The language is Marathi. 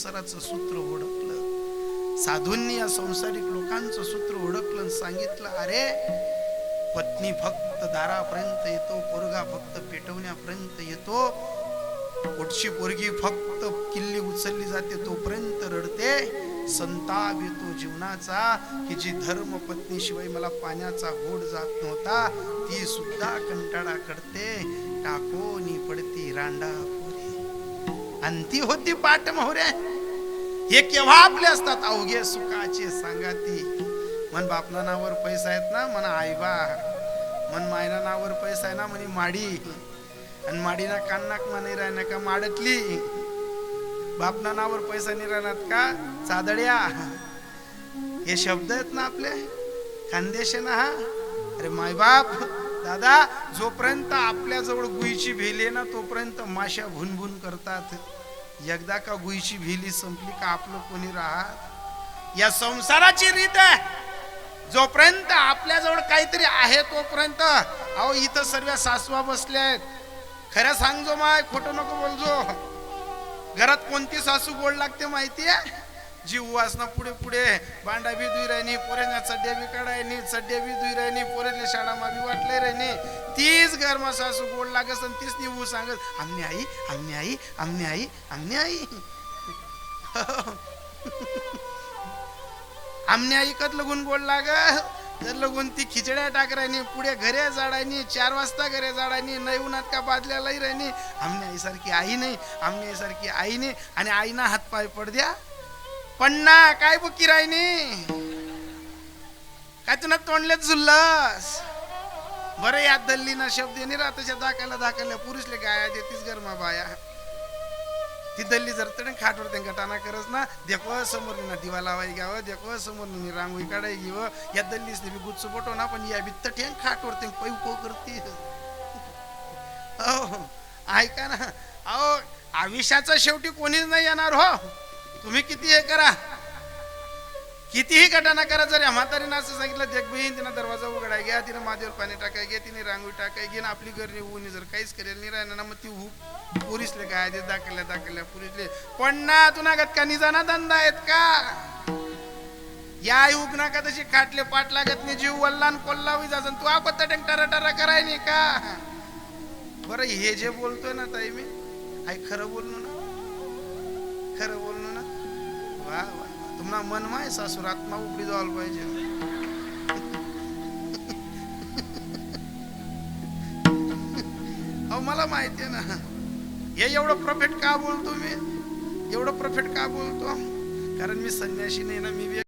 संसाराचं सूत्र ओळखलं. साधूंनी या संसारिक लोकांचं सूत्र ओळखलं सांगितलं अरे पत्नी फक्त दारापर्यंत येतो पोरगा फक्त पेटवण्यापर्यंत येतो. पुढची पोरगी फक्त किल्ली उचलली जाते तोपर्यंत रडते. संताप येतो जीवनाचा की जी धर्म पत्नी शिवाय मला पाण्याचा गोड जात नव्हता ती सुद्धा कंटाळा करते. टाकोनी पडती रांडा आणि ती होती पाठ मोहऱ्या हे केव्हा आपले असतात? अवघे सुखाचे सांगाती. मन बापला नावावर पैसा आहेत ना? मन आईबा. मन मायना नावावर पैसा आहे ना? म्हणे माडी. आणि माडीना कान्नाक मा राहणार का माडतली बापना नावावर पैसा नाही राहणार का? चादड्या. हे शब्द आहेत ना आपले? खानदेश आहे ना? हा अरे मायबाप दादा जोपर्यंत आपल्या जवळ गुईची भेली आहे ना तोपर्यंत माश्या भुनभुन करतात. एकदा का गुईची भिली संपली का आपलं कोणी राहत? या संसाराची रीत आहे. जोपर्यंत आपल्याजवळ काहीतरी आहे तोपर्यंत अहो इथं सर्व सासवा बसल्या आहेत. खरं सांगजो माय खोटं नको बोलजो. घरात कोणती सासू गोड लागते माहिती आहे जीव वासना पुढे पुढे. बांडा बी दुई राहिनी पोऱ्यांना चड्डे बी काढायनी चड्डे बी दुई राहिनी पोरेले शाळा मा बी वाटले राहिनी. तीच घरमा सासू गोड लागस आणि तीच निवू सांगत आमनी आई आमनी आई आमनी आई आमनी आई. आमने आई कत लगून गोड लाग तर लगून ती खिचड्या टाकरायनी पुढे घरे जाडायनी चार वाजता घरे जाडायनी नाही उन्हात का बादल्यालाही राहिनी. आमनी आईसारखी आई नाही आमने आईसारखी आई नाही आणि आईना हात पाय पड द्या पण्णा काय बुकी राहिनी काय तुला तोंडले झुल्लस? बरं यात दल्ली ना शब्द नाही राहत तशा दाखायला पुरुषले गाया देतीस गरमा बाया. ती दल्ली जर तडे खाटवर त्यांना टाना करस ना देखो समोर ना दिवा लावाय घ्यावं देखो समोर मी रांगोळी काढाय घेव या दल्लीस बी गुच्छ बोटो ना पण या बित्त ठेंग खाटवर ते पै को करते हो ऐका ना अहो आयुष्याचा शेवटी कोणीच नाही येणार हो. तुम्ही किती हे करा? कितीही घटना करा जरी या म्हातारीनं असं सांगितलं देख बहीण तिनं दरवाजा उघडाय घ्या तिनं माझ्यावर पाणी टाकाय घ्या तिने रांगोळी टाकाय घे ना आपली घरी उनी जर काहीच करेल नाही राहणार ना मग ती हू पुरीसले काय ते दाखल्या दाखल्या पुरीसले. पण ना तुना गत का निजाना धंदा आहेत का? या युग ना का तशी खाटले पाट लागत नाही जीव वल्ला कोल्ला जासन तू आपत्ता टंग टरा टरा कराय नाही का? बरं हे जे बोलतोय ना ताई मी आई खरं बोललो ना? खरं बोल तुम्हाला मन माय सासूर आत्मा उघडी जायला पाहिजे. अहो मला माहिती आहे ना हे एवढं प्रॉफिट का बोलतो मी? एवढं प्रॉफिट का बोलतो? कारण मी संन्याशी नाही ना मी